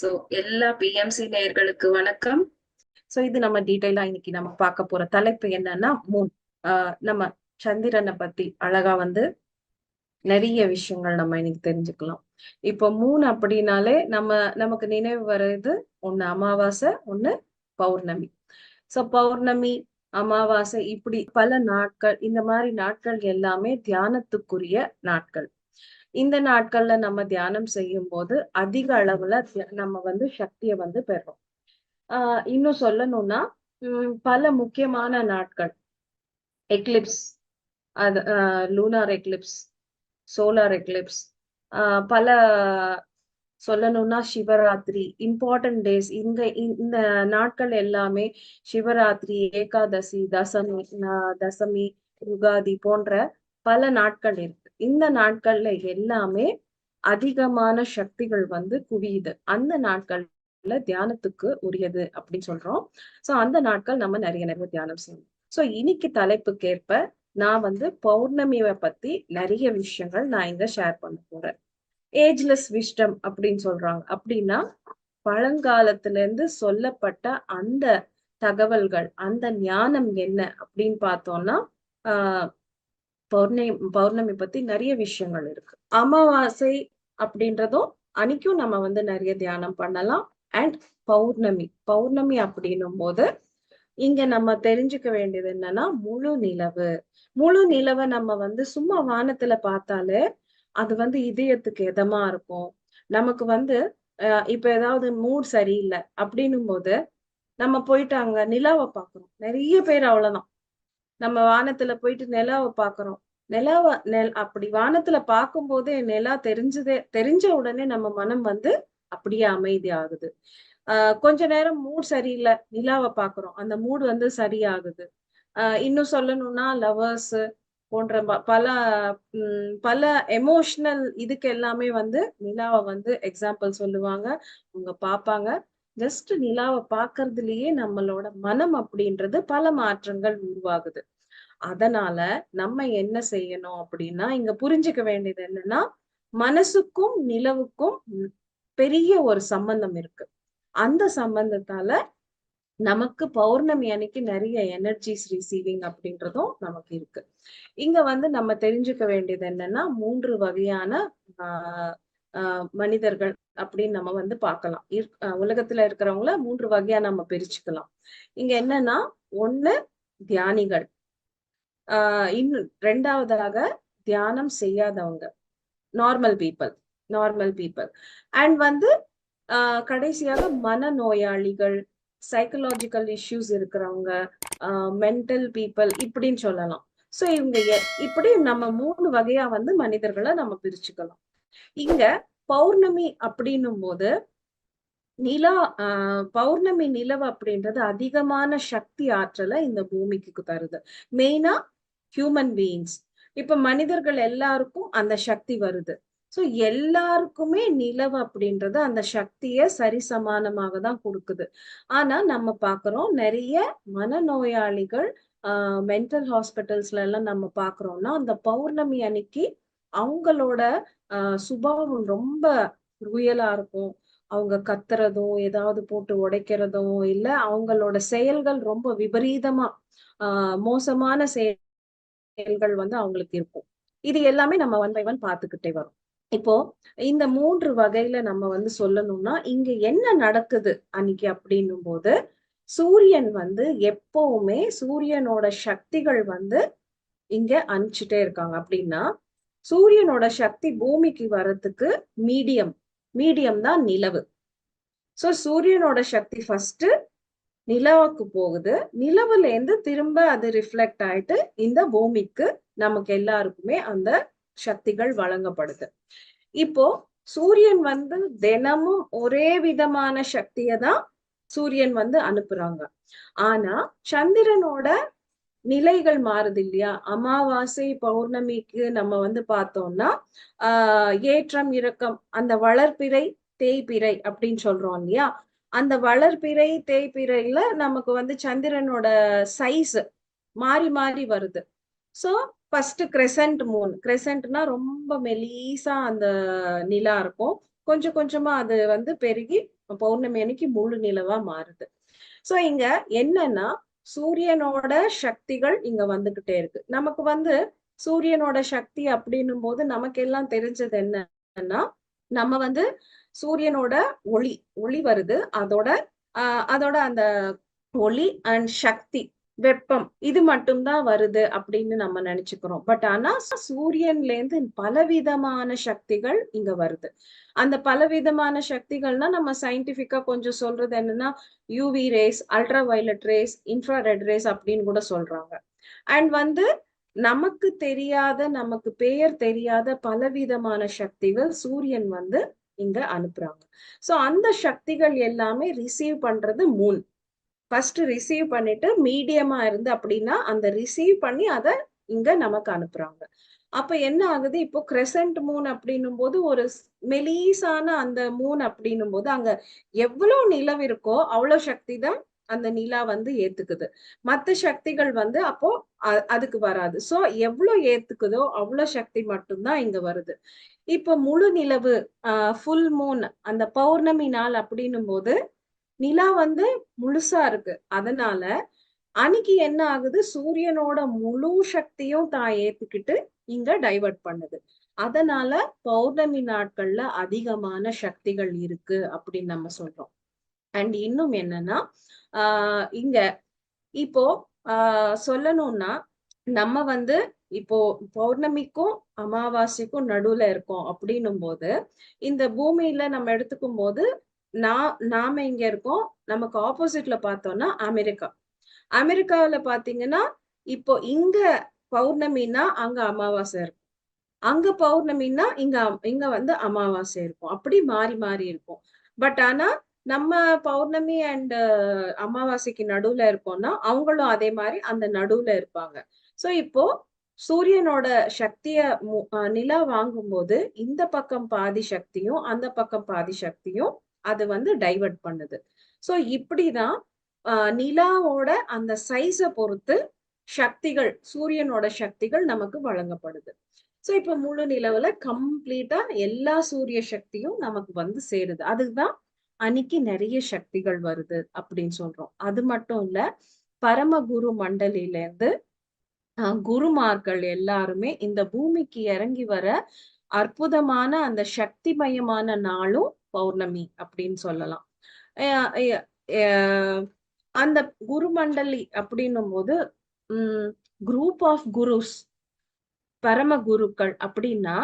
So எல்லா BMC நேயர்களுக்கு வணக்கம். சோ இது நம்ம டீடைலா இன்னைக்கு நம்ம பார்க்க போற தலைப்பு என்னன்னா மூன் ஆஹ் நம்ம சந்திரனை பத்தி அழகா வந்து நிறைய விஷயங்கள் நம்ம இன்னைக்கு தெரிஞ்சுக்கலாம். இப்போ மூணு அப்படின்னாலே நம்ம நமக்கு நினைவு வர்றது ஒண்ணு அமாவாசை ஒண்ணு பௌர்ணமி. சோ பௌர்ணமி அமாவாசை இப்படி பல நாட்கள் இந்த மாதிரி நாட்கள் எல்லாமே தியானத்துக்குரிய நாட்கள். இந்த நாட்கள்ல நம்ம தியானம் செய்யும் போது அதிக அளவுல திய- நம்ம வந்து சக்தியை வந்து பெறோம். ஆஹ் இன்னும் சொல்லணும்னா உம் பல முக்கியமான நாட்கள். எக்லிப்ஸ் அது லூனார் எக்லிப்ஸ் சோலார் எக்லிப்ஸ் பல சொல்லணும்னா சிவராத்திரி இம்பார்ட்டன்ட் டேஸ் இங்க இந்த- இந்த நாட்கள் எல்லாமே சிவராத்திரி ஏகாதசி தசமி தசமி யுகாதி போன்ற பல நாட்கள் இருக்கு. இந்த நாட்கள்ல எல்லாமே அதிகமான சக்திகள் வந்து குவியுது. அந்த நாட்கள்ல தியானத்துக்கு உரியது அப்படின்னு சொல்றோம். சோ அந்த நாட்கள் நம்ம நிறைய நிறைய தியானம் செய்யணும். சோ இன்னைக்கு தலைப்புக்கேற்ப நான் வந்து பௌர்ணமியை பத்தி நிறைய விஷயங்கள் நான் இங்க ஷேர் பண்ண போறேன். ஏஜ்லெஸ் விஷ்டம் அப்படின்னு சொல்றாங்க. அப்படின்னா பழங்காலத்துல இருந்து சொல்லப்பட்ட அந்த தகவல்கள் அந்த ஞானம் என்ன அப்படின்னு பார்த்தோம்னா ஆஹ் பௌர்ணமி பௌர்ணமி பத்தி நிறைய விஷயங்கள் இருக்கு. அமாவாசை அப்படின்றதும் அன்னைக்கும் நம்ம வந்து நிறைய தியானம் பண்ணலாம். அண்ட் பௌர்ணமி பௌர்ணமி அப்படின்னும் போது இங்க நம்ம தெரிஞ்சுக்க வேண்டியது என்னன்னா முழு நிலவு. முழு நிலவை நம்ம வந்து சும்மா வானத்துல பார்த்தாலே அது வந்து இதயத்துக்கு இதமா இருக்கும். நமக்கு வந்து இப்ப ஏதாவது மூட் சரியில்லை அப்படின்னும் போது நம்ம போயிட்டு அங்க நிலாவை பாக்குறோம் நிறைய பேர் அவ்வளவுதான். நம்ம வானத்துல போயிட்டு நிலாவை பாக்குறோம் நிலாவை நெல் அப்படி வானத்துல பார்க்கும் போதே நிலா தெரிஞ்சதே தெரிஞ்ச உடனே நம்ம மனம் வந்து அப்படியே அமைதி ஆகுது ஆஹ் கொஞ்ச நேரம் மூட் சரியில்லை நிலாவை பாக்குறோம் அந்த மூட் வந்து சரியாகுது. ஆஹ் இன்னும் சொல்லணும்னா லவர்ஸ் போன்ற பல உம் பல எமோஷனல் இதுக்கு எல்லாமே வந்து நிலாவை வந்து எக்ஸாம்பிள் சொல்லுவாங்க. அவங்க பார்ப்பாங்க. ஜஸ்ட் நிலாவை பார்க்கறதுலயே நம்மளோட மனம் அப்படின்றது பல மாற்றங்கள் உருவாகுது. அதனால நம்ம என்ன செய்யணும் அப்படின்னா இங்க புரிஞ்சுக்க வேண்டியது என்னன்னா மனசுக்கும் நிலவுக்கும் பெரிய ஒரு சம்பந்தம் இருக்கு. அந்த சம்பந்தத்தால நமக்கு பௌர்ணமி அன்னைக்கு நிறைய எனர்ஜிஸ் ரிசீவிங் அப்படின்றதும் நமக்கு இருக்கு. இங்க வந்து நம்ம தெரிஞ்சுக்க வேண்டியது என்னன்னா மூன்று வகையான ஆஹ் ஆஹ் மனிதர்கள் அப்படின்னு நம்ம வந்து பார்க்கலாம். உலகத்துல இருக்கிறவங்கள மூன்று வகையா நம்ம பிரிச்சுக்கலாம். இங்க என்னன்னா ஒண்ணு தியானிகள். ஆஹ் இன்னும் ரெண்டாவதாக தியானம் செய்யாதவங்க. Normal people normal people and வந்து ஆஹ் கடைசியாக மனநோயாளிகள் சைக்கலாஜிக்கல் இஷ்யூஸ் இருக்கிறவங்க மென்டல் பீப்புள் இப்படின்னு சொல்லலாம். சோ இவங்க இப்படி நம்ம மூணு வகையா வந்து மனிதர்களை நம்ம பிரிச்சுக்கலாம். இங்க பௌர்ணமி அப்படின்னும் போது நிலா ஆஹ் பௌர்ணமி நிலவு அப்படின்றது அதிகமான சக்தி ஆற்றலை இந்த பூமிக்கு தருது. மெயினா ஹியூமன் பீயிங்ஸ் இப்ப மனிதர்கள் எல்லாருக்கும் அந்த சக்தி வருது. சோ எல்லாருக்குமே நிலவு அப்படின்றது அந்த சக்தியை சரிசமானமாக தான் கொடுக்குது. ஆனா நம்ம பாக்குறோம் நிறைய மனநோயாளிகள் ஆஹ் மென்டல் ஹாஸ்பிட்டல்ஸ்ல எல்லாம் நம்ம பாக்குறோம்னா அந்த பௌர்ணமி அன்னைக்கு அவங்களோட ஆஹ் சுபாவம் ரொம்ப ருயலா இருக்கும். அவங்க கத்துறதும் ஏதாவது போட்டு உடைக்கிறதும் இல்ல அவங்களோட செயல்கள் ரொம்ப விபரீதமா ஆஹ் மோசமான செயல்கள் வந்து அவங்களுக்கு இருக்கும். இது எல்லாமே நம்ம ஒன் பை ஒன் பார்த்துக்கிட்டே வரும். இப்போ இந்த மூன்று வகையில நம்ம வந்து சொல்லணும்னா இங்க என்ன நடக்குது அன்னைக்கு அப்படின்னும் போது சூரியன் வந்து எப்பவுமே சூரியனோட சக்திகள் வந்து இங்க அனுப்பிச்சுட்டே இருக்காங்க. அப்படின்னா சூரியனோட சக்தி பூமிக்கு வர்றதுக்கு மீடியம். மீடியம் தான் நிலவு. சோ சூரியனோட சக்தி ஃபர்ஸ்ட் நிலவுக்கு போகுது. நிலவுல இருந்து திரும்ப அது ரிஃப்ளெக்ட் ஆயிட்டு இந்த பூமிக்கு நமக்கு எல்லாருக்குமே அந்த சக்திகள் வழங்கப்படுது. இப்போ சூரியன் வந்து தினமும் ஒரே விதமான சக்தியை தான் சூரியன் வந்து அனுப்புறாங்க. ஆனா சந்திரனோட நிலைகள் மாறுது இல்லையா? அமாவாசை பௌர்ணமிக்கு நம்ம வந்து பார்த்தோம்னா ஆஹ் ஏற்றம் இறக்கம் அந்த வளர்ப்பிறை தேய்பிறை அப்படின்னு சொல்றோம் இல்லையா? அந்த வளர்பிறை தேய்பிறையில நமக்கு வந்து சந்திரனோட சைஸ் மாறி மாறி வருது. சோ ஃபர்ஸ்ட் கிரெசன்ட் மூன் கிரெசன்ட்னா ரொம்ப மெலீசா அந்த நிலா இருக்கும். கொஞ்சம் கொஞ்சமா அது வந்து பெருகி பௌர்ணமி அன்னைக்கு முழு நிலவா மாறுது. சோ இங்க என்னன்னா சூரியனோட சக்திகள் இங்க வந்துகிட்டே இருக்கு. நமக்கு வந்து சூரியனோட சக்தி அப்படின்னும் போது நமக்கு எல்லாம் தெரிஞ்சது என்னன்னா நம்ம வந்து சூரியனோட ஒளி ஒளி வருது. அதோட ஆஹ் அதோட அந்த ஒளி அண்ட் சக்தி வெப்பம் இது மட்டும்தான் வருது அப்படின்னு நம்ம நினைச்சுக்கிறோம். பட் ஆனா சூரியன்ல இருந்து பலவிதமான சக்திகள் இங்க வருது. அந்த பலவிதமான சக்திகள்னா நம்ம சயின்டிபிக்கா கொஞ்சம் சொல்றது என்னன்னா UV rays ultra violet rays infrared rays அப்படின்னு கூட சொல்றாங்க. அண்ட் வந்து நமக்கு தெரியாத நமக்கு பெயர் தெரியாத பலவிதமான சக்திகள் சூரியன் வந்து இங்க அனுப்புறாங்க. சோ அந்த சக்திகள் எல்லாமே ரிசீவ் பண்றது மூன் ஃபர்ஸ்ட் ரிசீவ் பண்ணிட்டு மீடியமா இருந்து அப்படின்னா அந்த ரிசீவ் பண்ணி அதை இங்க நமக்கு அனுப்புறாங்க. அப்ப என்ன ஆகுது? இப்போ கிரெசன்ட் மூன் அப்படின்னும் போது ஒரு மெலீஸான அந்த மூன் அப்படின்னும் போது அங்க எவ்வளவு நிலவு இருக்கோ அவ்வளவு சக்தி தான் அந்த நிலா வந்து ஏத்துக்குது. மத்த சக்திகள் வந்து அப்போ அதுக்கு வராது. சோ எவ்வளவு ஏத்துக்குதோ அவ்வளவு சக்தி மட்டும்தான் இங்க வருது. இப்ப முழு நிலவு ஆஹ் ஃபுல் மூன் அந்த பௌர்ணமி நாள் அப்படின்னும் போது நிலா வந்து முழுசா இருக்கு. அதனால அன்னைக்கு என்ன ஆகுது? சூரியனோட முழு சக்தியும் தான் ஏத்துக்கிட்டு இங்க டைவர்ட் பண்ணுது. அதனால பௌர்ணமி நாட்கள்ல அதிகமான சக்திகள் இருக்கு அப்படின்னு நம்ம சொல்றோம். அண்ட் இன்னும் என்னன்னா ஆஹ் இங்க இப்போ ஆஹ் சொல்லணும்னா நம்ம வந்து இப்போ பௌர்ணமிக்கும் அமாவாசைக்கும் நடுவுல இருக்கோம் அப்படின்னும் போது இந்த பூமியில நம்ம எடுத்துக்கும் போது நான் நாம இங்க இருக்கோம். நமக்கு ஆப்போசிட்ல பார்த்தோம்னா அமெரிக்கா. அமெரிக்காவில பாத்தீங்கன்னா இப்போ இங்க பௌர்ணமின்னா அங்க அமாவாசை இருக்கும். அங்க பௌர்ணமின்னா இங்க இங்க வந்து அமாவாசை இருக்கும். அப்படி மாறி மாறி இருக்கும். பட் ஆனா நம்ம பௌர்ணமி அண்ட் அமாவாசைக்கு நடுவுல இருக்கோம்னா அவங்களும் அதே மாதிரி அந்த நடுவுல இருப்பாங்க. சோ இப்போ சூரியனோட சக்திய நிலா வாங்கும்போது இந்த பக்கம் பாதி சக்தியும் அந்த பக்கம் பாதி சக்தியும் அது வந்து டைவர்ட் பண்ணுது. சோ இப்படிதான் நிலாவோட அந்த சைஸை பொறுத்து சக்திகள் சூரியனோட சக்திகள் நமக்கு வழங்கப்படுது. சோ இப்ப முழு நிலவுல கம்ப்ளீட்டா எல்லா சூரிய சக்தியும் நமக்கு வந்து சேருது. அதுதான் அன்னைக்கு நிறைய சக்திகள் வருது அப்படின்னு சொல்றோம். அது மட்டும் இல்ல பரமகுரு மண்டலில இருந்து குருமார்கள் எல்லாருமே இந்த பூமிக்கு இறங்கி வர அற்புதமான அந்த சக்திமயமான நாளும் பௌர்ணமி அப்படின்னு சொல்லலாம். அந்த குருமண்டலி அப்படின்னும் போது உம் குரூப் ஆஃப் குருஸ் பரம குருக்கள் அப்படின்னா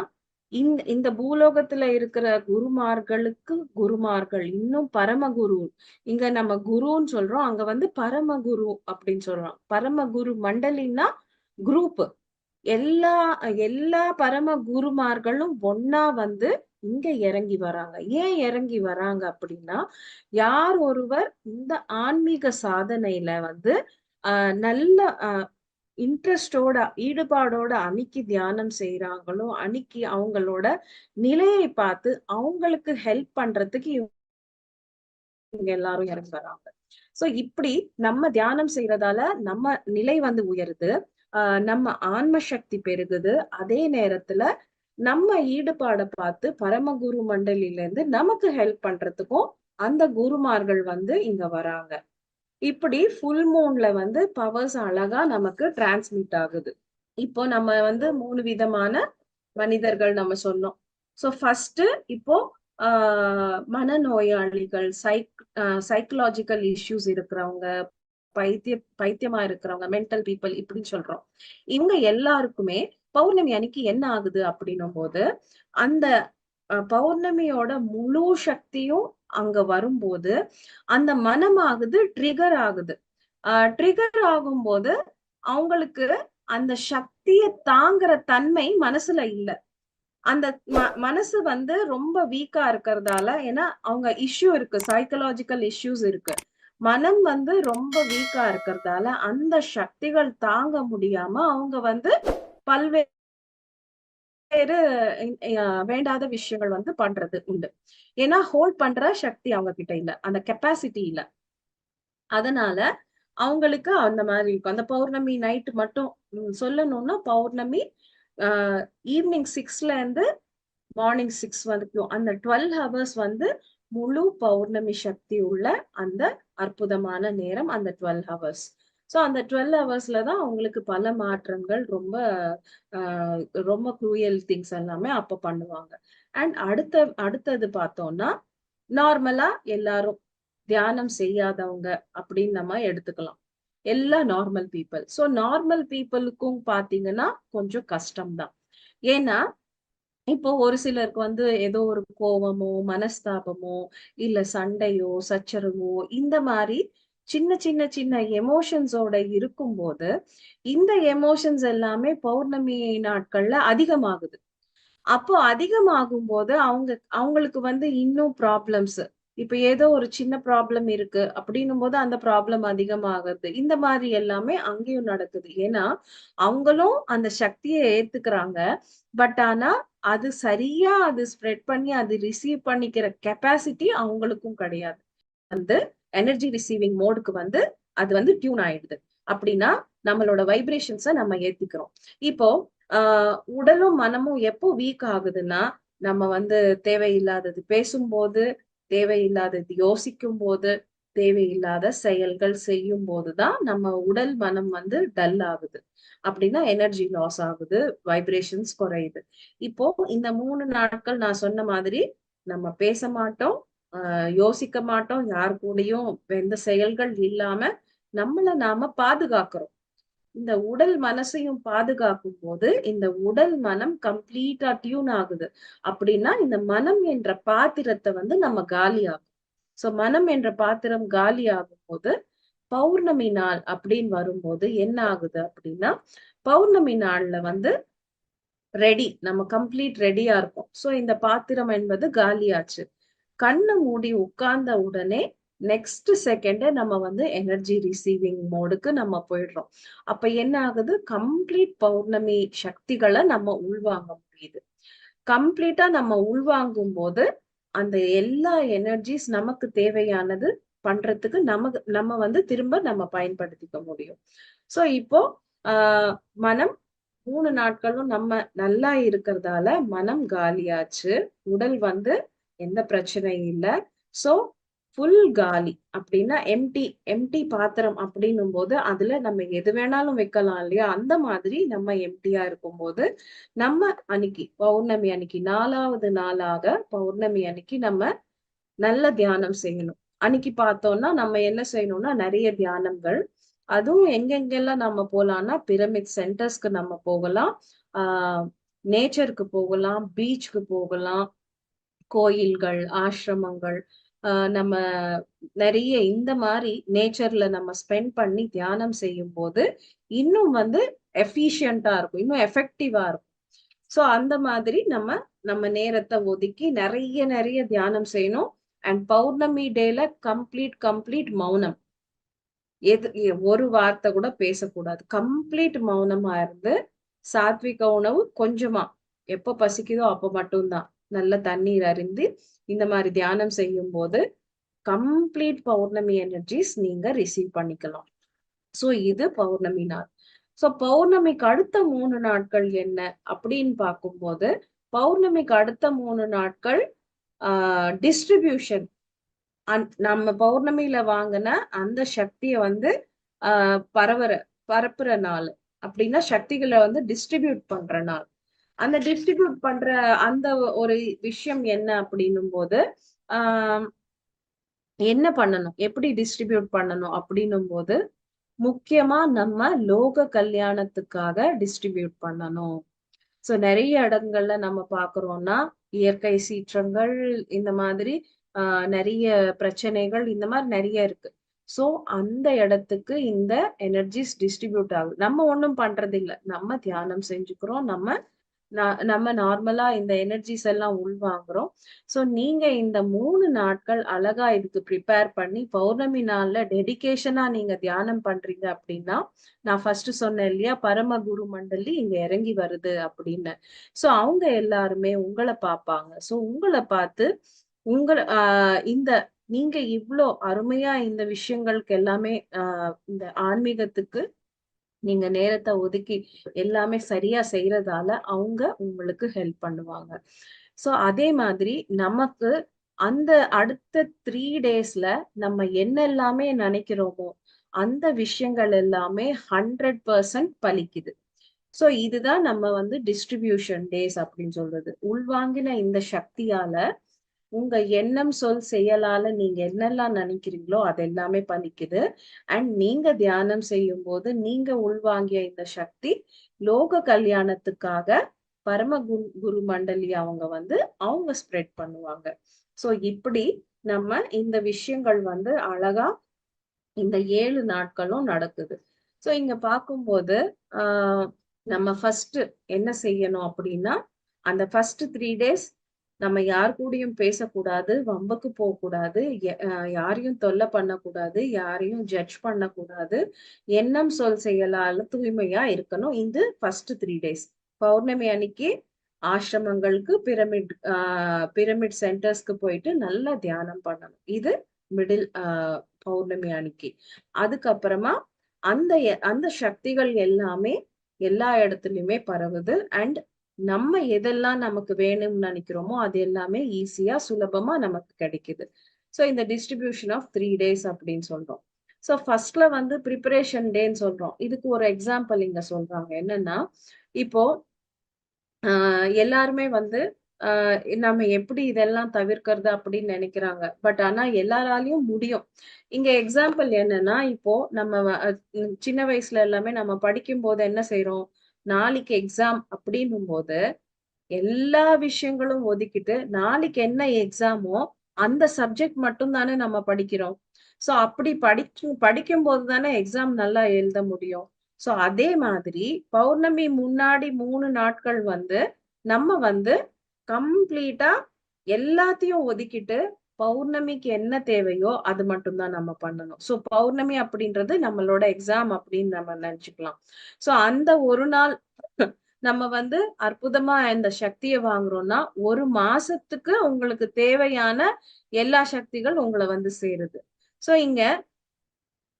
இந்த இந்த பூலோகத்துல இருக்கிற குருமார்களுக்கு குருமார்கள் இன்னும் பரமகுரு. இங்க நம்ம குருன்னு சொல்றோம் அங்க வந்து பரமகுரு அப்படின்னு சொல்றோம். பரமகுரு மண்டலின்னா குரூப் எல்லா எல்லா பரம குருமார்களும் ஒன்னா வந்து இங்க இறங்கி வராங்க. ஏன் இறங்கி வராங்க அப்படின்னா யார் ஒருவர் இந்த ஆன்மீக சாதனையில வந்து ஆஹ் நல்ல ஆஹ் இன்ட்ரெஸ்டோட ஈடுபாடோட அன்னைக்கு தியானம் செய்யறாங்களோ அன்னைக்கு அவங்களோட நிலையை பார்த்து அவங்களுக்கு ஹெல்ப் பண்றதுக்கு இவங்க எல்லாரும் இறங்கி வராங்க. சோ இப்படி நம்ம தியானம் செய்யறதால நம்ம நிலை வந்து உயருது. ஆஹ் நம்ம ஆன்ம சக்தி பெருகுது. அதே நேரத்துல நம்ம ஈடுபாட பார்த்து பரமகுரு மண்டலில இருந்து நமக்கு ஹெல்ப் பண்றதுக்கும் அந்த குருமார்கள் வந்து இங்க வராங்க. இப்படி ஃபுல் மூன்ல வந்து பவர்ஸ் அழகா நமக்கு டிரான்ஸ்மிட் ஆகுது. இப்போ நம்ம வந்து மூணு விதமான மனிதர்கள் நம்ம சொன்னோம். ஸோ ஃபர்ஸ்ட் இப்போ மனநோயாளிகள் சைக் சைக்கலாஜிக்கல் இஷ்யூஸ் இருக்கிறவங்க பைத்திய பைத்தியமா இருக்கிறவங்க மென்டல் பீப்புள் இப்படின்னு சொல்றோம். இவங்க எல்லாருக்குமே பௌர்ணமி அன்னைக்கு என்ன ஆகுது அப்படின்னும் போது அந்த பௌர்ணமியோட முழு சக்தியும் அங்க வரும்போது அந்த மனமாகுது ட்ரிகர் ஆகுது. ஆஹ் ட்ரிகர் ஆகும்போது அவங்களுக்கு அந்த சக்தியை தாங்குற தன்மை மனசுல இல்ல. அந்த மனசு வந்து ரொம்ப வீக்கா இருக்கிறதால ஏன்னா அவங்க இஷ்யூ இருக்கு சைக்கலாஜிக்கல் இஷ்யூஸ் இருக்கு. மனம் வந்து ரொம்ப வீக்கா இருக்கிறதால அந்த சக்திகள் தாங்க முடியாம அவங்க வந்து பல்வேறு வேண்டாத விஷயங்கள் வந்து பண்றது உண்டு. ஏன்னா ஹோல்ட் பண்ற சக்தி அவங்க கிட்ட இல்ல. அந்த கெப்பாசிட்டி இல்ல. அதனால அவங்களுக்கு அந்த மாதிரி இருக்கும். அந்த பௌர்ணமி நைட்டு மட்டும் சொல்லணும்னா பௌர்ணமி ஈவினிங் சிக்ஸ்ல இருந்து மார்னிங் சிக்ஸ் வரைக்கும். அந்த டுவெல் ஹவர்ஸ் வந்து முழு பௌர்ணமி சக்தி உள்ள அந்த அற்புதமான நேரம் அந்த டுவெல் ஹவர்ஸ் ஸோ அந்த டுவெல் ஹவர்ஸ்ல தான் அவங்களுக்கு பல மாற்றங்கள் ரொம்ப ரொம்ப குரூயல் திங்ஸ் எல்லாமே அப்போ பண்ணுவாங்க. அண்ட் அடுத்த அடுத்தது பார்த்தோம்னா நார்மலா எல்லாரும் தியானம் செய்யாதவங்க அப்படின்னு நம்ம எடுத்துக்கலாம். எல்லா நார்மல் பீப்புள் ஸோ நார்மல் பீப்புளுக்கும் பாத்தீங்கன்னா கொஞ்சம் கஷ்டம்தான். ஏன்னா இப்போ ஒரு சிலருக்கு வந்து ஏதோ ஒரு கோபமோ மனஸ்தாபமோ இல்ல சண்டையோ சச்சரவோ இந்த மாதிரி சின்ன சின்ன சின்ன எமோஷன்ஸோட இருக்கும்போது இந்த எமோஷன்ஸ் எல்லாமே பௌர்ணமி நாட்கள்ல அதிகமாகுது. அப்போ அதிகமாகும் போது அவங்க அவங்களுக்கு வந்து இன்னும் ப்ராப்ளம்ஸ் இப்ப ஏதோ ஒரு சின்ன ப்ராப்ளம் இருக்கு அப்படின்னும் போது அந்த ப்ராப்ளம் அதிகமாகுது. இந்த மாதிரி எல்லாமே அங்கேயும் நடக்குது. ஏன்னா அவங்களும் அந்த சக்தியை ஏத்துக்கிறாங்க. பட் ஆனா அது சரியா அது ஸ்ப்ரெட் பண்ணி அது ரிசீவ் பண்ணிக்கிற கெப்பாசிட்டி அவங்களுக்கும் கிடையாது. வந்து எனர்ஜி ரிசீவிங் மோடுக்கு வந்து அது வந்து டியூன் ஆயிடுது. அப்படின்னா நம்மளோட வைப்ரேஷன்ஸை நம்ம ஏத்திக்கிறோம். இப்போ ஆஹ் உடலும் மனமும் எப்போ வீக் ஆகுதுன்னா நம்ம வந்து தேவையில்லாதது பேசும்போது தேவையில்லாதது யோசிக்கும் போது தேவையில்லாத செயல்கள் செய்யும் போதுதான் நம்ம உடல் மனம் வந்து டல் ஆகுது. அப்படின்னா எனர்ஜி லாஸ் ஆகுது வைப்ரேஷன்ஸ் குறையுது. இப்போ இந்த மூணு நாட்கள் நான் சொன்ன மாதிரி நம்ம பேச மாட்டோம் யோசிக்க மாட்டோம். யார் கூடயும் எந்த செயல்கள் இல்லாம நம்மள நாம பாதுகாக்கிறோம். இந்த உடல் மனசையும் பாதுகாக்கும் போது இந்த உடல் மனம் கம்ப்ளீட்டா டியூன் ஆகுது. அப்படின்னா இந்த மனம் என்ற பாத்திரத்தை வந்து நம்ம காலி ஆகும் சோ மனம் என்ற பாத்திரம் காலி ஆகும் போது பௌர்ணமி நாள் அப்படின்னு வரும்போது என்ன ஆகுது அப்படின்னா பௌர்ணமி நாள்ல வந்து ரெடி நம்ம கம்ப்ளீட் ரெடியா இருக்கும் சோ இந்த பாத்திரம் என்பது காலியாச்சு. கண்ணை மூடி உட்கார்ந்த உடனே நெக்ஸ்ட் செகண்டே நம்ம வந்து எனர்ஜி ரிசீவிங் மோடுக்கு நம்ம போயிடுறோம். அப்ப என்ன ஆகுது? கம்ப்ளீட் பௌர்ணமி சக்திகளை நம்ம உள்வாங்க முடியுது. கம்ப்ளீட்டா நம்ம உள்வாங்கும் போது அந்த எல்லா எனர்ஜிஸ் நமக்கு தேவையானது பண்றதுக்கு நமக்கு நம்ம வந்து திரும்ப நம்ம பயன்படுத்திக்க முடியும். சோ இப்போ ஆஹ் மனம் மூணு நாட்களும் நம்ம நல்லா இருக்கிறதால மனம் காலியாச்சு. உடல் வந்து எந்த பிரச்சனையும் இல்லை. ஸோ ஃபுல் காலி அப்படின்னா எம்டி எம்டி பாத்திரம் அப்படின்னும் போது அதுல நம்ம எது வேணாலும் வைக்கலாம் இல்லையா? அந்த மாதிரி நம்ம எம்டியா இருக்கும்போது நம்ம அன்னைக்கு பௌர்ணமி அன்னைக்கு நாலாவது நாளாக பௌர்ணமி அன்னைக்கு நம்ம நல்ல தியானம் செய்யணும். அன்னைக்கு பார்த்தோம்னா நம்ம என்ன செய்யணும்னா நிறைய தியானங்கள். அதுவும் எங்கெங்கெல்லாம் நம்ம போலாம்னா பிரமிட் சென்டர்ஸ்க்கு நம்ம போகலாம். ஆஹ் நேச்சருக்கு போகலாம் பீச்சுக்கு போகலாம். கோயில்கள் ஆசிரமங்கள் நம்ம நிறைய இந்த மாதிரி நேச்சர்ல நம்ம ஸ்பெண்ட் பண்ணி தியானம் செய்யும் போது இன்னும் வந்து எஃபிஷியண்டா இருக்கும் இன்னும் எஃபெக்டிவா இருக்கும். ஸோ அந்த மாதிரி நம்ம நம்ம நேரத்தை ஒதுக்கி நிறைய நிறைய தியானம் செய்யணும். அண்ட் பௌர்ணமி டேல கம்ப்ளீட் கம்ப்ளீட் மௌனம். எது ஒரு வார்த்தை கூட பேசக்கூடாது. கம்ப்ளீட் மௌனமா இருந்து சாத்விக உணவு கொஞ்சமா. எப்ப பசிக்குதோ அப்ப மட்டும்தான். நல்ல தண்ணீர் அறிந்து இந்த மாதிரி தியானம் செய்யும் போது கம்ப்ளீட் பௌர்ணமி எனர்ஜிஸ் நீங்க ரிசீவ் பண்ணிக்கலாம். சோ இது பௌர்ணமி நாள். சோ பௌர்ணமிக்கு அடுத்த மூணு நாட்கள் என்ன அப்படின்னு பார்க்கும்போது பௌர்ணமிக்கு அடுத்த மூணு நாட்கள் டிஸ்ட்ரிபியூஷன் நம்ம பௌர்ணமியில வாங்கின அந்த சக்தியை வந்து ஆஹ் பரவற பரப்புற நாள். அப்படின்னா சக்திகளை வந்து டிஸ்ட்ரிபியூட் பண்ற நாள். அந்த டிஸ்ட்ரிபியூட் பண்ற அந்த ஒரு விஷயம் என்ன அப்படின்னும் போது ஆஹ் என்ன பண்ணணும்? எப்படி டிஸ்ட்ரிபியூட் பண்ணணும் அப்படின்னும் போது முக்கியமா நம்ம லோக கல்யாணத்துக்காக டிஸ்ட்ரிபியூட் பண்ணணும். சோ நிறைய இடங்கள்ல நம்ம பாக்குறோம்னா இயற்கை சீற்றங்கள் இந்த மாதிரி ஆஹ் நிறைய பிரச்சனைகள் இந்த மாதிரி நிறைய இருக்கு. சோ அந்த இடத்துக்கு இந்த எனர்ஜிஸ் டிஸ்ட்ரிபியூட் ஆகுது. நம்ம ஒண்ணும் பண்றது இல்லை நம்ம தியானம் செஞ்சுக்கிறோம். நம்ம நம்ம நார்மலா இந்த எனர்ஜிஸ் எல்லாம் உள்வாங்குறோம். சோ நீங்க இந்த மூணு நாட்கள் அழகா இதுக்கு ப்ரிப்பேர் பண்ணி பௌர்ணமி நாள்ல டெடிக்கேஷனா நீங்க தியானம் பண்றீங்க அப்படின்னா நான் ஃபர்ஸ்ட் சொன்னேன் இல்லையா பரம குரு மண்டலி இங்க இறங்கி வருது அப்படின்னு. சோ அவங்க எல்லாருமே உங்களை பார்ப்பாங்க. சோ உங்களை பார்த்து உங்களை ஆஹ் இந்த நீங்க இவ்வளோ அருமையா இந்த விஷயங்களுக்கு எல்லாமே ஆஹ் இந்த ஆன்மீகத்துக்கு நீங்க நேரத்தை ஒதுக்கி எல்லாமே சரியா செய்யறதால அவங்க உங்களுக்கு ஹெல்ப் பண்ணுவாங்க. சோ அதே மாதிரி நமக்கு அந்த அடுத்த த்ரீ டேஸ்ல நம்ம என்ன எல்லாமே நினைக்கிறோமோ அந்த விஷயங்கள் எல்லாமே ஹண்ட்ரட் பர்சன்ட் பலிக்குது. சோ இதுதான் நம்ம வந்து டிஸ்ட்ரிபியூஷன் டேஸ் அப்படின்னு சொல்றது. உள்வாங்கின இந்த சக்தியால உங்க எண்ணம் சொல் செயலால நீங்க என்னெல்லாம் நினைக்கிறீங்களோ அது எல்லாமே பண்ணிக்குது. அண்ட் நீங்க தியானம் செய்யும் போது நீங்க உள்வாங்கிய இந்த சக்தி லோக கல்யாணத்துக்காக பரம குரு குரு மண்டலி அவங்க வந்து அவங்க ஸ்ப்ரெட் பண்ணுவாங்க. சோ இப்படி நம்ம இந்த விஷயங்கள் வந்து அழகா இந்த ஏழு நாட்களும் நடக்குது. சோ இங்க பார்க்கும்போது ஆஹ் நம்ம ஃபர்ஸ்ட் என்ன செய்யணும் அப்படின்னா அந்த ஃபர்ஸ்ட் த்ரீ டேஸ் நம்ம யார் கூடயும் பேசக்கூடாது வம்புக்கு போகக்கூடாது யாரையும் தொல்லை பண்ணக்கூடாது யாரையும் ஜட்ஜ் பண்ணக்கூடாது. எண்ணம் சொல் செயலால தூய்மையா இருக்கணும். இது ஃபர்ஸ்ட் த்ரீ டேஸ் பௌர்ணமி அன்னைக்கு ஆசிரமங்களுக்கு பிரமிட் ஆஹ் பிரமிட் சென்டர்ஸ்க்கு போயிட்டு நல்லா தியானம் பண்ணணும். இது மிடில் பௌர்ணமி அன்னைக்கு. அதுக்கப்புறமா அந்த அந்த சக்திகள் எல்லாமே எல்லா இடத்துலயுமே பரவுது. அண்ட் நம்ம எதெல்லாம் நமக்கு வேணும்னு நினைக்கிறோமோ அது எல்லாமே ஈஸியா சுலபமா நமக்கு கிடைக்குது. ஸோ இந்த டிஸ்ட்ரிபியூஷன் ஆஃப் த்ரீ டேஸ் அப்படின்னு சொல்றோம். ஸோ ஃபர்ஸ்ட்ல வந்து ப்ரிப்பரேஷன் டேன்னு சொல்றோம். இதுக்கு ஒரு எக்ஸாம்பிள் இங்க சொல்றாங்க. என்னன்னா இப்போ ஆஹ் எல்லாருமே வந்து ஆஹ் நம்ம எப்படி இதெல்லாம் தவிர்க்கிறது அப்படின்னு நினைக்கிறாங்க. பட் ஆனா எல்லாராலையும் முடியும். இங்க எக்ஸாம்பிள் என்னன்னா இப்போ நம்ம சின்ன வயசுல எல்லாமே நம்ம படிக்கும் போது என்ன செய்யறோம் நாளைக்கு எக்ஸாம் அப்படின்னும் போது எல்லா விஷயங்களும் ஒதுக்கிட்டு நாளைக்கு என்ன எக்ஸாமோ அந்த சப்ஜெக்ட் மட்டும் தானே நம்ம படிக்கிறோம். ஸோ அப்படி படிக்கும் படிக்கும் போது தானே எக்ஸாம் நல்லா எழுத முடியும். ஸோ அதே மாதிரி பௌர்ணமி முன்னாடி மூணு நாட்கள் வந்து நம்ம வந்து கம்ப்ளீட்டா எல்லாத்தையும் ஒதுக்கிட்டு பௌர்ணமிக்கு என்ன தேவையோ அது மட்டும்தான் நம்ம பண்ணணும். சோ பௌர்ணமி அப்படின்றது நம்மளோட எக்ஸாம் அப்படின்னு நம்ம நினைச்சுக்கலாம். ஸோ அந்த ஒரு நாள் நம்ம வந்து அற்புதமா இந்த சக்தியை வாங்குறோம்னா ஒரு மாசத்துக்கு உங்களுக்கு தேவையான எல்லா சக்திகள் உங்களை வந்து சேருது. சோ இங்க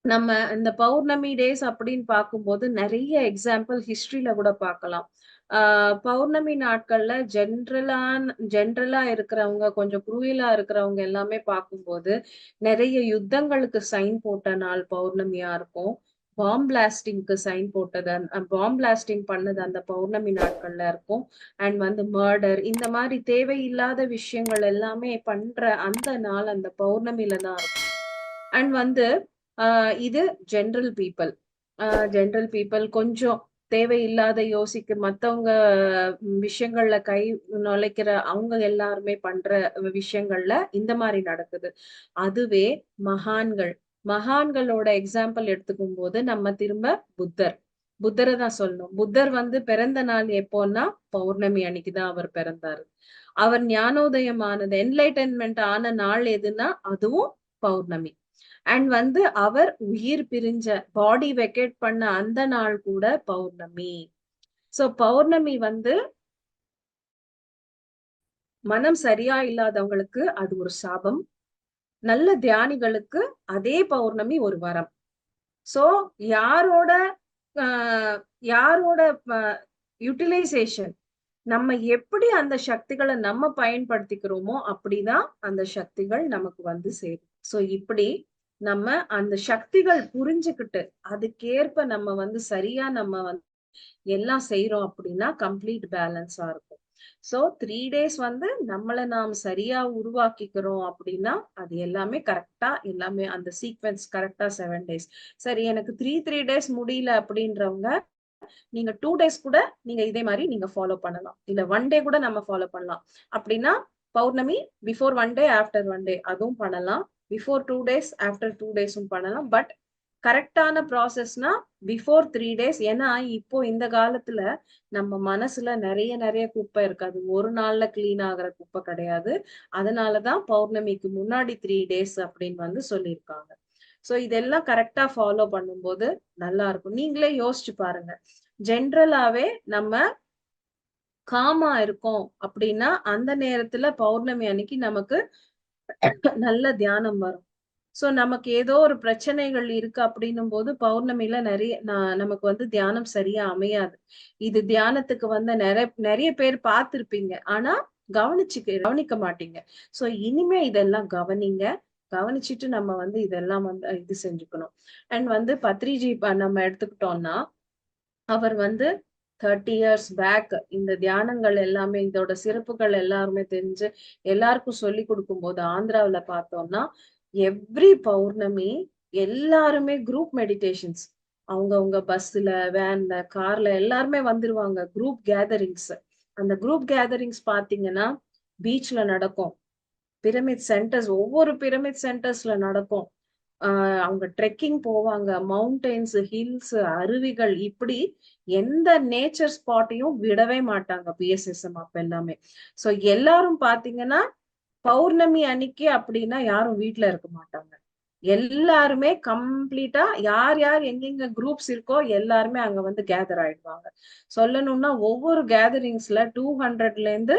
நம்ம இந்த பௌர்ணமி டேஸ் அப்படின்னு பார்க்கும்போது நிறைய எக்ஸாம்பிள் ஹிஸ்டரியில கூட பார்க்கலாம். பௌர்ணமி நாட்கள்ல ஜென்ரலான ஜென்ரலா இருக்கிறவங்க கொஞ்சம் குரூயலா இருக்கிறவங்க எல்லாமே பார்க்கும்போது நிறைய யுத்தங்களுக்கு சைன் போட்ட நாள் பௌர்ணமியா இருக்கும். பாம் பிளாஸ்டிங்க்கு சைன் போட்டது பாம் பிளாஸ்டிங் பண்ணது அந்த பௌர்ணமி நாட்கள்ல இருக்கும். அண்ட் வந்து மர்டர் இந்த மாதிரி தேவையில்லாத விஷயங்கள் எல்லாமே பண்ற அந்த நாள் அந்த பௌர்ணமில தான் இருக்கும். அண்ட் வந்து இது ஜென்ரல் பீப்புள் ஜென்ரல் பீப்புள் கொஞ்சம் தேவையில்லாத யோசிக்க மத்தவங்க விஷயங்கள்ல கை நுழைக்கிற அவங்க எல்லாருமே பண்ற விஷயங்கள்ல இந்த மாதிரி நடக்குது. அதுவே மகான்கள். மகான்களோட எக்ஸாம்பிள் எடுத்துக்கும் போது நம்ம திரும்ப புத்தர். புத்தரை தான் சொல்லணும். புத்தர் வந்து பிறந்த நாள் எப்போன்னா பௌர்ணமி அன்னைக்குதான் அவர் பிறந்தாரு. அவர் ஞானோதயமானது என்லைட்டன்மெண்ட் ஆன நாள் எதுன்னா அதுவும் பௌர்ணமி. அண்ட் வந்து அவர் உயிர் பிரிஞ்ச பாடி வெக்கேட் பண்ண அந்த நாள் கூட பௌர்ணமி. சோ பௌர்ணமி வந்து மனம் சரியா இல்லாதவங்களுக்கு அது ஒரு சாபம். நல்ல தியானிகளுக்கு அதே பௌர்ணமி ஒரு வரம். சோ யாரோட யாரோட யூட்டிலைசேஷன் நம்ம எப்படி அந்த சக்திகளை நம்ம பயன்படுத்திக்கிறோமோ அப்படிதான் அந்த சக்திகள் நமக்கு வந்து சேரும். சோ இப்படி நம்ம அந்த சக்திகள் புரிஞ்சுக்கிட்டு அதுக்கேற்ப நம்ம வந்து சரியா நம்ம வந்து எல்லாம் செய்யறோம் அப்படின்னா கம்ப்ளீட் பேலன்ஸா இருக்கும். சோ த்ரீ டேஸ் வந்து நம்மளை நாம் சரியா உருவாக்கிக்கிறோம் அப்படின்னா அது எல்லாமே கரெக்டா எல்லாமே அந்த சீக்வன்ஸ் கரெக்டா செவன் டேஸ் சரி எனக்கு த்ரீ த்ரீ டேஸ் முடியல அப்படின்றவங்க நீங்க டூ டேஸ் கூட நீங்க இதே மாதிரி நீங்க ஃபாலோ பண்ணலாம். இல்ல ஒன் டே கூட நம்ம ஃபாலோ பண்ணலாம். அப்படின்னா பௌர்ணமி before one day after one day அதுவும் பண்ணலாம். Before two days after two டேஸும் பண்ணலாம். பட் கரெக்டான ப்ராசஸ்னா பிஃபோர் த்ரீ டேஸ் ஏன்னா இப்போ இந்த காலத்துல நம்ம மனசுல நிறைய நிறைய குப்பை இருக்காது. ஒரு நாள்ல கிளீன் ஆகிற குப்பை கிடையாது. அதனாலதான் பௌர்ணமிக்கு முன்னாடி த்ரீ டேஸ் அப்படின்னு வந்து சொல்லியிருக்காங்க. சோ இதெல்லாம் கரெக்டா ஃபாலோ பண்ணும்போது நல்லா இருக்கும். நீங்களே யோசிச்சு பாருங்க. ஜென்ரலாவே நம்ம காமா இருக்கோம் அப்படின்னா அந்த நேரத்துல பௌர்ணமி அன்னைக்கு நமக்கு நல்ல தியானம் வரும். சோ நமக்கு ஏதோ ஒரு பிரச்சனைகள் இருக்கு அப்படின்னும் போது பௌர்ணமில நிறைய நமக்கு வந்து தியானம் சரியா அமையாது. இது தியானத்துக்கு வந்து நிறைய நிறைய பேர் பார்த்திருப்பீங்க. ஆனா கவனிச்சுக்க கவனிக்க மாட்டீங்க. சோ இனிமே இதெல்லாம் கவனிங்க. கவனிச்சுட்டு நம்ம வந்து இதெல்லாம் வந்து இது செஞ்சுக்கணும். அண்ட் வந்து பத்ரிஜி நம்ம எடுத்துக்கிட்டோம்னா அவர் வந்து தேர்ட்டி இயர்ஸ் பேக் இந்த தியானங்கள் எல்லாமே இதோட சிறப்புகள் எல்லாருமே தெரிஞ்சு எல்லாருக்கும் சொல்லி கொடுக்கும்போது ஆந்திராவில் பார்த்தோம்னா எவ்ரி பௌர்ணமி எல்லாருமே குரூப் மெடிடேஷன்ஸ் அவங்கவுங்க பஸ்ல வேன்ல கார்ல எல்லாருமே வந்துருவாங்க குரூப் கேதரிங்ஸ் அந்த குரூப் கேதரிங்ஸ் பாத்தீங்கன்னா பீச்ல நடக்கும். பிரமிட் சென்டர்ஸ் ஒவ்வொரு பிரமிட் சென்டர்ஸ்ல நடக்கும். அவங்க ட்ரெக்கிங் போவாங்க. மவுண்டெயின்ஸ் ஹில்ஸ் அருவிகள் இப்படி எந்த நேச்சர் ஸ்பாட்டையும் விடவே மாட்டாங்க. பிஎஸ்எஸ்எம் அப்ப எல்லாமே. ஸோ எல்லாரும் பாத்தீங்கன்னா பௌர்ணமி அன்னைக்கு அப்படின்னா யாரும் வீட்டுல இருக்க மாட்டாங்க. எல்லாருமே கம்ப்ளீட்டா யார் யார் எங்கெங்க குரூப்ஸ் இருக்கோ எல்லாருமே அங்க வந்து கேதர் ஆயிடுவாங்க. சொல்லணும்னா ஒவ்வொரு கேதரிங்ஸ்ல டூ ஹண்ட்ரட்ல இருந்து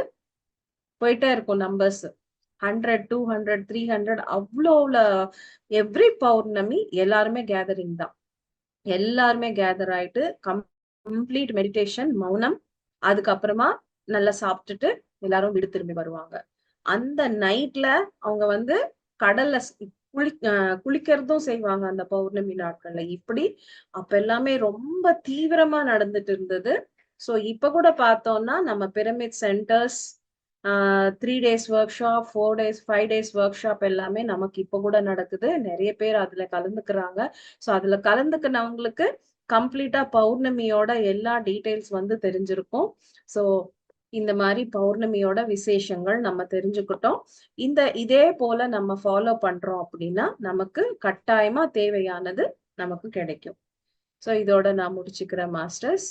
போயிட்டே இருக்கும் numbers hundred two hundred three hundred அவ்வளோல every பௌர்ணமி எல்லாருமே கேதரிங் தான். எல்லாருமே கேதர் ஆயிட்டு கம்ப்ளீட் மெடிடேஷன் மௌனம் அதுக்கப்புறமா நல்லா சாப்பிட்டுட்டு எல்லாரும் வீடு திரும்பி வருவாங்க. அந்த நைட்ல அவங்க வந்து கடல்ல குளி அஹ் குளிக்கிறதும் செய்வாங்க அந்த பௌர்ணமி நாட்கள்ல. இப்படி அப்ப எல்லாமே ரொம்ப தீவிரமா நடந்துட்டு இருந்தது. சோ இப்ப கூட பார்த்தோம்னா நம்ம pyramid centres three days workshop four days five days workshop எல்லாமே நமக்கு இப்போ கூட நடக்குது. நிறைய பேர் அதில் கலந்துக்கிறாங்க. ஸோ அதில் கலந்துக்கினவங்களுக்கு கம்ப்ளீட்டாக பௌர்ணமியோட எல்லா டீட்டெயில்ஸ் வந்து தெரிஞ்சிருக்கும். ஸோ இந்த மாதிரி பௌர்ணமியோட விசேஷங்கள் நம்ம தெரிஞ்சுக்கிட்டோம். இந்த இதே போல நம்ம ஃபாலோ பண்றோம் அப்படின்னா நமக்கு கட்டாயமா தேவையானது நமக்கு கிடைக்கும். ஸோ இதோட நான் முடிச்சுக்கிறேன் மாஸ்டர்ஸ்